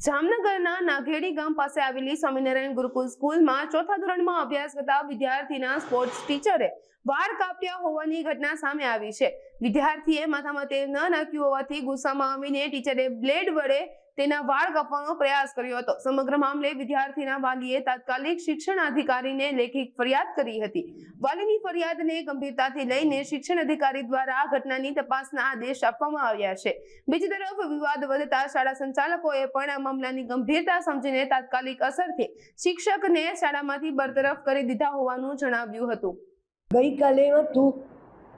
જામનગરના નાઘેડી ગામ પાસે આવેલી સ્વામિનારાયણ ગુરુકુલ સ્કૂલમાં ચોથા ધોરણમાં અભ્યાસ કરતા વિદ્યાર્થીના સ્પોર્ટ્સ ટીચરે વાળ કાપ્યા હોવાની ઘટના સામે આવી છે. વિદ્યાર્થીએ માથામાં તેલ ન નાખ્યું હોવાથી ગુસ્સામાં આવીને ટીચરે બ્લેડ વડે તેના વાળ કાપવાનો પ્રયાસ કર્યો હતો. સમગ્ર મામલે વિદ્યાર્થીના વાલીએ તાત્કાલિક શિક્ષણ અધિકારીને લેખિત ફરિયાદ કરી હતી. વાલીની ફરિયાદને ગંભીરતાથી લઈને શિક્ષણ અધિકારી દ્વારા આ ઘટનાની તપાસના આદેશ આપવામાં આવ્યા છે. બીજી તરફ વિવાદ વધતા શાળા સંચાલકોએ પણ આ મામલાની ગંભીરતા સમજીને તાત્કાલિક અસરથી શિક્ષકને શાળામાંથી બરતરફ કરી દીધા હોવાનું જણાવ્યું હતું. ગઈકાલે હતું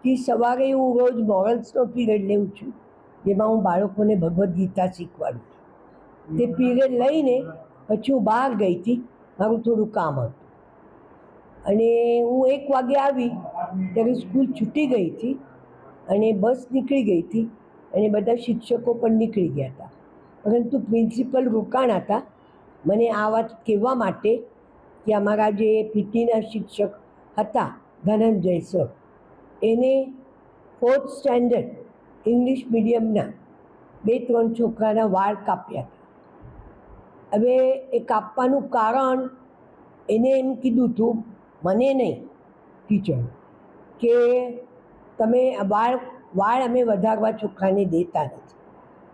કે સવારે હું રોજ મોરલ્સનો પીરિયડ લઉં છું જેમાં હું બાળકોને ભગવદ્ ગીતા શીખવાડું છું. તે પીરિયડ લઈને પછી હું બહાર ગઈ હતી મારું થોડું કામ હતું. અને હું એક વાગે આવી ત્યારે સ્કૂલ છૂટી ગઈ હતી અને બસ નીકળી ગઈ હતી અને બધા શિક્ષકો પણ નીકળી ગયા હતા. પરંતુ પ્રિન્સિપલ રોકાણ હતા. મને આ વાત કહેવા માટે કે અમારા જે પીટીના શિક્ષક હતા ધનંજય સર. એને ફોર્થ સ્ટેન્ડર્ડ ઇંગ્લિશ મીડિયમના બે ત્રણ છોકરાના વાળ કાપ્યા હતા. હવે એ કાપવાનું કારણ એને એમ કીધું હતું, મને નહીં, ટીચર, કે તમે વાળ વાળ અમે વધારવા છોકરાને દેતા નથી.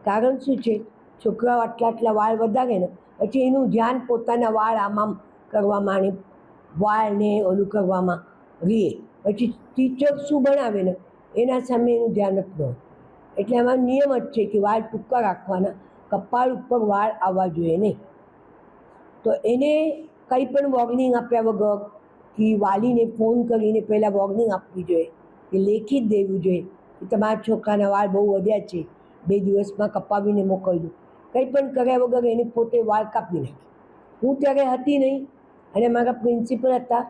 કારણ શું છે? છોકરાઓ આટલા આટલા વાળ વધારે ને, પછી એનું ધ્યાન પોતાના વાળ આમ આમ કરવામાં વાળને ઓલું કરવામાં રીએ. પછી ટીચર શું ભણાવે ને? એના સામે એનું ધ્યાન જ એટલે આમાં નિયમ જ છે કે વાળ ટૂંકા રાખવાના, કપાળ ઉપર વાળ આવવા જોઈએ નહીં. તો એને કંઈ પણ વોર્નિંગ આપ્યા વગર કે વાલીને ફોન કરીને પહેલાં વોર્નિંગ આપવી જોઈએ, કે લેખિત દેવું જોઈએ કે તમારા છોકરાના વાળ બહુ વધ્યા છે, બે દિવસમાં કપાવીને મોકલજો. કંઈ પણ કર્યા વગર એને પોતે વાળ કાપી નાખી. હું ત્યારે હતી નહીં અને મારા પ્રિન્સિપલ હતા.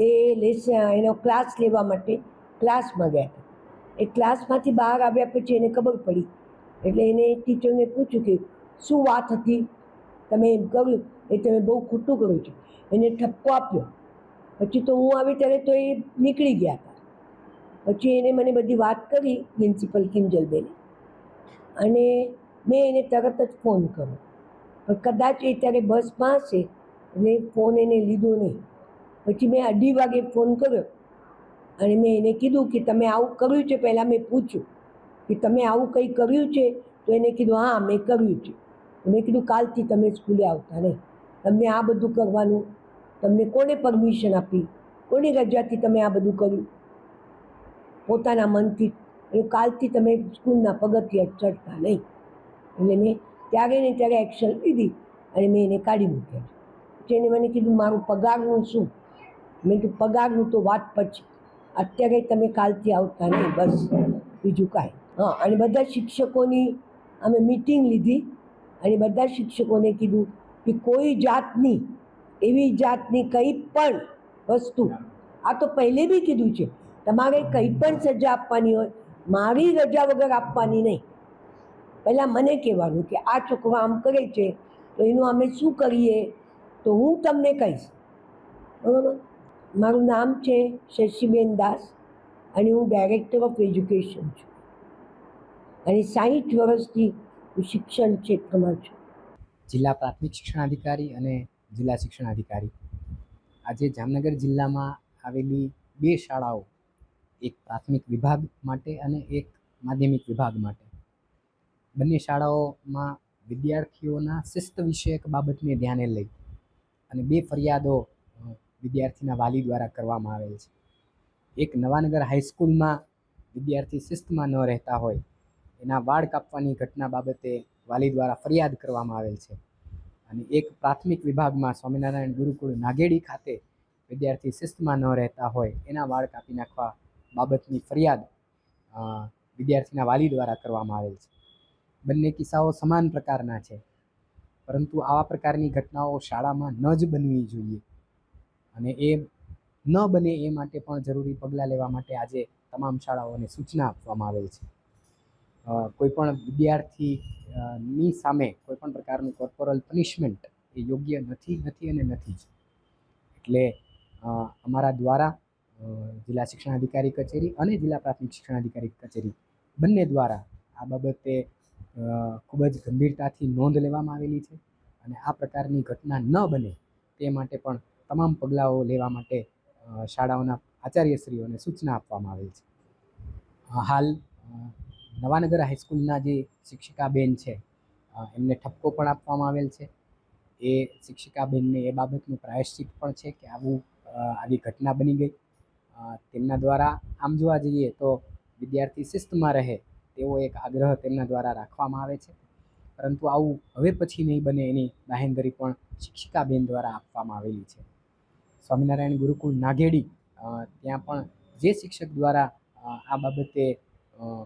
એ લેસ એનો ક્લાસ લેવા માટે ક્લાસમાં ગયા હતા. એ ક્લાસમાંથી બહાર આવ્યા પછી એને ખબર પડી. એટલે એને ટીચરને પૂછ્યું કે, શું વાત હતી? તમે એમ કર્યું એ તમે બહુ ખોટું કર્યું છે. એને ઠપકો આપ્યો. પછી તો હું આવી ત્યારે તો એ નીકળી ગયા હતા. પછી એને મને બધી વાત કરી પ્રિન્સિપલ કિંજલબેને. અને મેં એને તરત જ ફોન કર્યો. પણ કદાચ એ ત્યારે બસમાં હશે, એટલે ફોન એને લીધો નહીં. પછી મેં અઢી વાગે ફોન કર્યો અને મેં એને કીધું કે તમે આવું કર્યું છે? પહેલાં મેં પૂછ્યું કે તમે આવું કંઈ કર્યું છે? તો એને કીધું, હા, મેં કર્યું છે. મેં કીધું, કાલથી તમે સ્કૂલે આવતા નહીં. તમને આ બધું કરવાનું, તમને કોને પરમિશન આપી? કોની રજાથી તમે આ બધું કર્યું? પોતાના મનથી એટલે કાલથી તમે સ્કૂલના પગથિયા ચડતા નહીં. એટલે મેં ત્યારે ને ત્યારે એક્શન લીધી અને મેં એને કાઢી મૂક્યા છે. એને મને કીધું, મારું પગારનું શું? મેં કીધું, પગારનું તો વાત પછી અત્યારે તમે કાલથી આવતા નહીં, બસ. બીજું કાંઈ. હા, અને બધા શિક્ષકોની અમે મિટિંગ લીધી અને બધા શિક્ષકોને કીધું કે કોઈ જાતની, એવી જાતની કંઈ પણ વસ્તુ, આ તો પહેલે બી કીધું છે, તમારે કંઈ પણ સજા આપવાની હોય, મારી રજા વગર આપવાની નહીં. પહેલાં મને કહેવાનું કે આ છોકરો આમ કરે છે, તો એનું અમે શું કરીએ? તો હું તમને કહીશ. બરાબર? મારું નામ છે શશીબેન દાસ અને હું ડાયરેક્ટર ઓફ એજ્યુકેશન છું. અને સાહીઠ વર્ષથી હું શિક્ષણ ક્ષેત્રમાં છું. જિલ્લા પ્રાથમિક શિક્ષણાધિકારી અને જિલ્લા શિક્ષણાધિકારી આજે જામનગર જિલ્લામાં આવેલી બે શાળાઓ, એક પ્રાથમિક વિભાગ માટે અને એક માધ્યમિક વિભાગ માટે. બંને શાળાઓમાં વિદ્યાર્થીઓના શિસ્ત વિષયક બાબતને ધ્યાને લઈ અને બે ફરિયાદો વિદ્યાર્થીના વાલી દ્વારા કરવામાં આવેલ છે. એક નવાનગર હાઈસ્કૂલમાં વિદ્યાર્થી શિસ્તમાં ન રહેતા હોય, એના વાળ કાપવાની ઘટના બાબતે વાલી દ્વારા ફરિયાદ કરવામાં આવેલ છે. અને એક પ્રાથમિક વિભાગમાં સ્વામિનારાયણ ગુરુકુળ નાગેડી ખાતે વિદ્યાર્થી શિસ્તમાં ન રહેતા હોય, એના વાળ કાપી નાખવા બાબતની ફરિયાદ વિદ્યાર્થીના વાલી દ્વારા કરવામાં આવેલ છે. બંને કિસ્સાઓ સમાન પ્રકારના છે, પરંતુ આવા પ્રકારની ઘટનાઓ શાળામાં ન જ બનવી જોઈએ. અને એ ન બને એ માટે પણ જરૂરી પગલાં લેવા માટે આજે તમામ શાળાઓને સૂચના આપવામાં આવેલ છે. કોઈપણ કોઈ પણ વિદ્યાર્થી ની સામે કોઈપણ પ્રકારનું કોર્પોરલ પનિશમેન્ટ એ યોગ્ય નથી નથી અને નથી જ. એટલે અમારા દ્વારા જિલ્લા શિક્ષણાધિકારી કચેરી અને જિલ્લા પ્રાથમિક શિક્ષણાધિકારી કચેરી બંને દ્વારા આ બાબતે ખૂબ જ ગંભીરતાથી નોંધ લેવામાં આવેલી છે અને આ પ્રકારની ઘટના ન બને તે માટે પણ તમામ પગલાઓ લેવા માટે શાળાઓના આચાર્યશ્રીઓને સૂચના આપવામાં આવેલ છે. હાલ નવાનગર હાઈસ્કૂલના જે શિક્ષિકાબેન છે એમને ઠપકો પણ આપવામાં આવેલ છે. એ શિક્ષિકાબેનને એ બાબતનું પ્રાયશ્ચિત પણ છે કે આવું આવી ઘટના બની ગઈ. તેમના દ્વારા આમ જોવા જઈએ તો વિદ્યાર્થી શિસ્તમાં રહે તેવો એક આગ્રહ તેમના દ્વારા રાખવામાં આવે છે. પરંતુ આવું હવે પછી નહીં બને એની બાહેંધરી પણ શિક્ષિકાબેન દ્વારા આપવામાં આવેલી છે. સ્વામિનારાયણ ગુરુકુળ નાગેડી ત્યાં પણ જે શિક્ષક દ્વારા આ બાબતે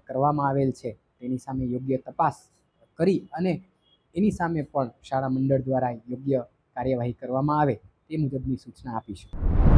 કરવામાં આવેલ છે, તેની સામે યોગ્ય તપાસ કરી અને એની સામે પણ શાળા મંડળ દ્વારા યોગ્ય કાર્યવાહી કરવામાં આવે તે મુજબની સૂચના આપીશું.